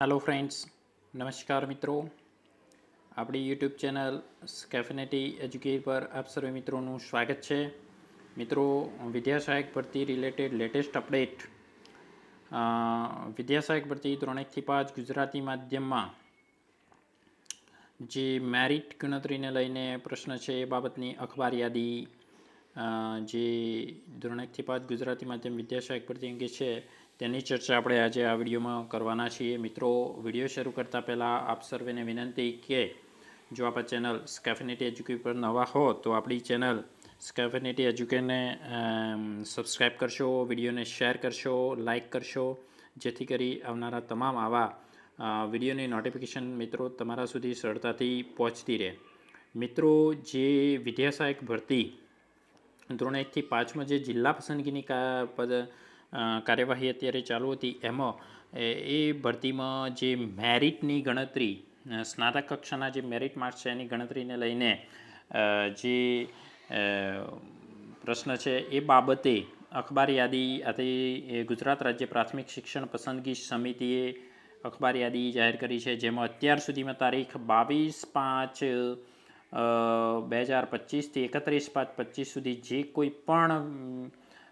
Hello friends નમસ્કાર મિત્રો. આપણી યુટ્યુબ ચેનલ સ્કેફિનેટી એજ્યુકેટ પર આપ સર્વે મિત્રોનું સ્વાગત છે. મિત્રો વિદ્યાસહાયક ભરતી રિલેટેડ લેટેસ્ટ અપડેટ વિદ્યાસહાયક ભરતી ધોરણ એકથી પાંચ ગુજરાતી માધ્યમમાં જે મેરિટ ગણતરીને લઈને પ્રશ્ન છે એ બાબતની અખબાર યાદી જે ધોરણ એકથી પાંચ ગુજરાતી માધ્યમ વિદ્યાસહાયક ભરતી અંગે છે તેની ચર્ચા આપણે આજે આ વિડીયોમાં કરવાના છીએ. મિત્રો, વીડિયો શરૂ કરતાં પહેલાં આપ સર્વેને વિનંતી કે જો આપ ચેનલ સ્કેફિનિટી એજ્યુકેટ પર નવા હો, તો આપણી ચેનલ સ્કેફિનિટી એજ્યુકેટને સબસ્ક્રાઈબ કરશો, વિડીયોને શેર કરશો લાઇક કરશો, જેથી કરી આવનારા તમામ આવા વિડીયોની નોટિફિકેશન મિત્રો તમારા સુધી સરળતાથી પહોંચતી રહે. મિત્રો, જે વિદ્યાસહાયક ભરતી, ધોરણ એકથી પાંચમાં જે જિલ્લા પસંદગીની કા, પદ કાર્યવાહી અત્યારે ચાલુ હતી. એમાં, એ ભરતીમાં જે મેરિટની ગણતરી સ્નાતક કક્ષાના જે મેરિટ માર્ક્સ છે એની ગણતરીને લઈને જે પ્રશ્ન છે એ બાબતે અખબાર યાદી આથી ગુજરાત રાજ્ય પ્રાથમિક શિક્ષણ પસંદગી સમિતિએ અખબાર યાદી જાહેર કરી છે. જેમાં અત્યાર સુધીમાં તારીખ બાવીસ પાંચ બે હજાર પચીસથી એકત્રીસ પાંચ પચીસ સુધી જે કોઈ પણ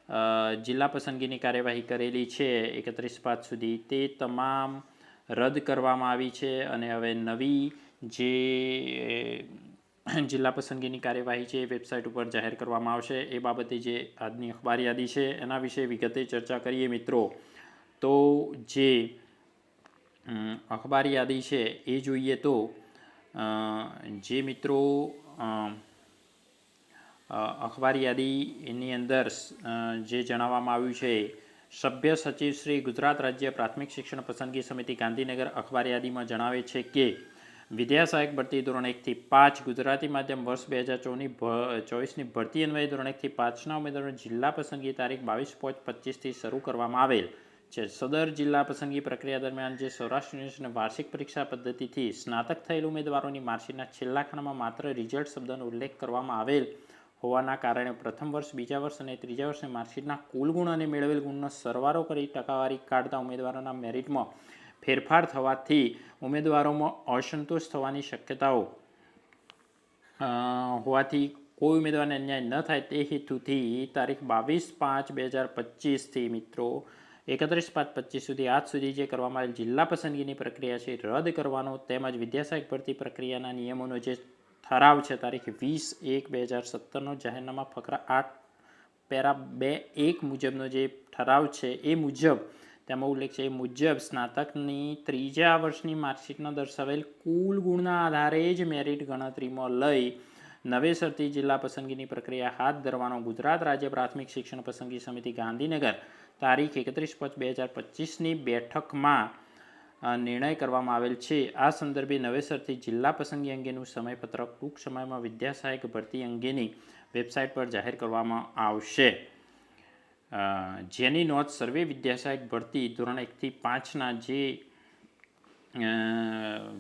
જિલ્લા પસંદગીની કાર્યવાહી કરેલી છે એકત્રીસ પાંચ સુધી. તે તમામ રદ કરવામાં આવી છે અને હવે નવી જે જિલ્લા પસંદગીની કાર્યવાહી છે એ વેબસાઇટ ઉપર જાહેર કરવામાં આવશે. એ બાબતે જે આજની અખબાર યાદી છે એના વિશે વિગતે ચર્ચા કરીએ મિત્રો. તો જે અખબાર યાદી છે એ જોઈએ તો જે મિત્રો અ, યાદી અખબાર યાદીની અંદર જે જણાવવામાં આવ્યું છે સભ્ય સચિવ શ્રી ગુજરાત રાજ્ય પ્રાથમિક શિક્ષણ પસંદગી સમિતિ ગાંધીનગર અખબાર યાદીમાં જણાવે છે કે વિદ્યા સહાયક ભરતી ધોરણ એકથી પાંચ ગુજરાતી માધ્યમ વર્ષ બે હજાર ચોની ચોવીસની ભરતી અન્વયે ધોરણ એકથી પાંચના ઉમેદવારોની જિલ્લા પસંદગી તારીખ બાવીસ પોચ પચીસથી શરૂ કરવામાં આવેલ છે. સદર જિલ્લા પસંદગી પ્રક્રિયા દરમિયાન જે સૌરાષ્ટ્ર યુનિવર્સિટીની વાર્ષિક પરીક્ષા પદ્ધતિથી સ્નાતક થયેલ ઉમેદવારોની માર્કશીટના છેલ્લા ખંડમાં માત્ર રિઝલ્ટ શબ્દનો ઉલ્લેખ કરવામાં આવેલ હોવાના કારણે પ્રથમ વર્ષ, બીજા વર્ષ અને ત્રીજા વર્ષે માર્કશીટના કુલ ગુણ અને મેળવેલ ગુણનો સરવારો કરી ટકાવારી કાઢતા ઉમેદવારોના મેરિટમાં ફેરફાર થવાથી ઉમેદવારોમાં અસંતોષ થવાની શક્યતાઓ હોવાથી કોઈ ઉમેદવારને અન્યાય ન થાય તે હેતુથી તારીખ બાવીસ પાંચ બે હજાર પચીસથી મિત્રો એકત્રીસ પાંચ પચીસ સુધી આજ સુધી જે કરવામાં આવેલ જિલ્લા પસંદગીની પ્રક્રિયા છે, રદ કરવાનો તેમજ વિદ્યાસહાયક ભરતી પ્રક્રિયાના નિયમોનો જે ઠરાવ છે તારીખ વીસ એક બે હજાર સત્તરનો. જાહેરનામા ફકરા આઠ, પેરા બે એક મુજબનો જે ઠરાવ છે એ મુજબ, તેમાં ઉલ્લેખ છે, એ મુજબ સ્નાતકની ત્રીજા વર્ષની માર્કશીટમાં દર્શાવેલ કુલ ગુણના આધારે જ મેરિટ ગણતરીમાં લઈ નવેસરથી જિલ્લા પસંદગીની પ્રક્રિયા હાથ ધરવાનો ગુજરાત રાજ્ય પ્રાથમિક શિક્ષણ પસંદગી સમિતિ ગાંધીનગર તારીખ એકત્રીસ પાંચ બે હજાર પચીસની બેઠકમાં નિર્ણય કરવામાં આવેલ છે. આ સંદર્ભે નવેસરથી જિલ્લા પસંદગી અંગેનું સમયપત્રક ટૂંક સમયમાં વિદ્યા સહાયક ભરતી અંગેની વેબસાઇટ પર જાહેર કરવામાં આવશે. જેની નોંધ સર્વે વિદ્યા સહાયક ભરતી ધોરણ એકથી પાંચના જે અ,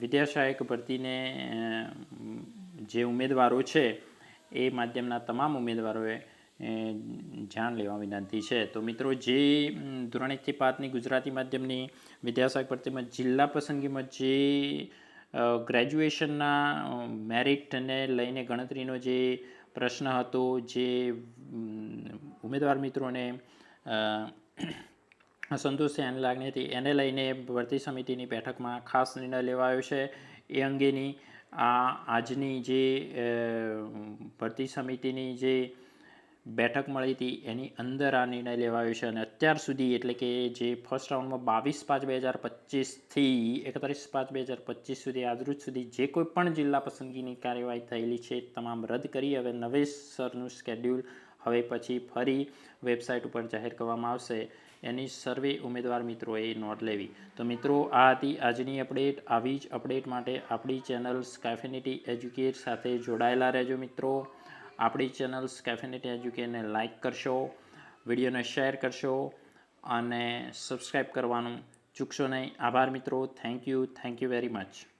વિદ્યા સહાયક ભરતીને જે ઉમેદવારો છે એ માધ્યમના તમામ ઉમેદવારોએ જાણ લેવા વિનંતી છે. તો મિત્રો, જે ધોરણ એકથી પાંચની ગુજરાતી માધ્યમની વિદ્યાસાગર તેમજ જિલ્લા પસંદગીમાં જે ગ્રેજ્યુએશનના મેરિટને લઈને ગણતરીનો જે પ્રશ્ન હતો, જે ઉમેદવાર મિત્રોને અસંતોષ સંતોષ છે એની લાગણી હતી, એને લઈને ભરતી સમિતિની બેઠકમાં ખાસ નિર્ણય લેવાયો છે. એ અંગેની આ, આજની જે ભરતી સમિતિની જે બેઠક મળી હતી, એની અંદર આ નિર્ણય લેવાયો છે. અને અત્યાર સુધી એટલે કે જે ફર્સ્ટ રાઉન્ડમાં બાવીસ પાંચ બે હજાર પચીસથી એકત્રીસ પાંચ બે હજાર પચીસ સુધી, આજરોજ સુધી જે કોઈ પણ જિલ્લા પસંદગીની કાર્યવાહી થયેલી છે તમામ રદ કરી હવે નવેસરનું સ્કેડ્યુલ હવે પછી ફરી વેબસાઇટ ઉપર જાહેર કરવામાં આવશે. એની સર્વે ઉમેદવાર મિત્રોએ નોંધ લેવી. તો મિત્રો, આ હતી આજની અપડેટ આવી જ અપડેટ માટે આપણી ચેનલ સ્કેફિનિટી એજ્યુકેટ સાથે જોડાયેલા રહેજો મિત્રો. આપણી ચેનલ સ્કેફિનિટી એજ્યુકેને લાઇક કરશો, વિડીયોને શેર કરશો અને સબસ્ક્રાઈબ કરવાનું ચૂકશો નહીં. આભાર મિત્રો. Thank you thank you very much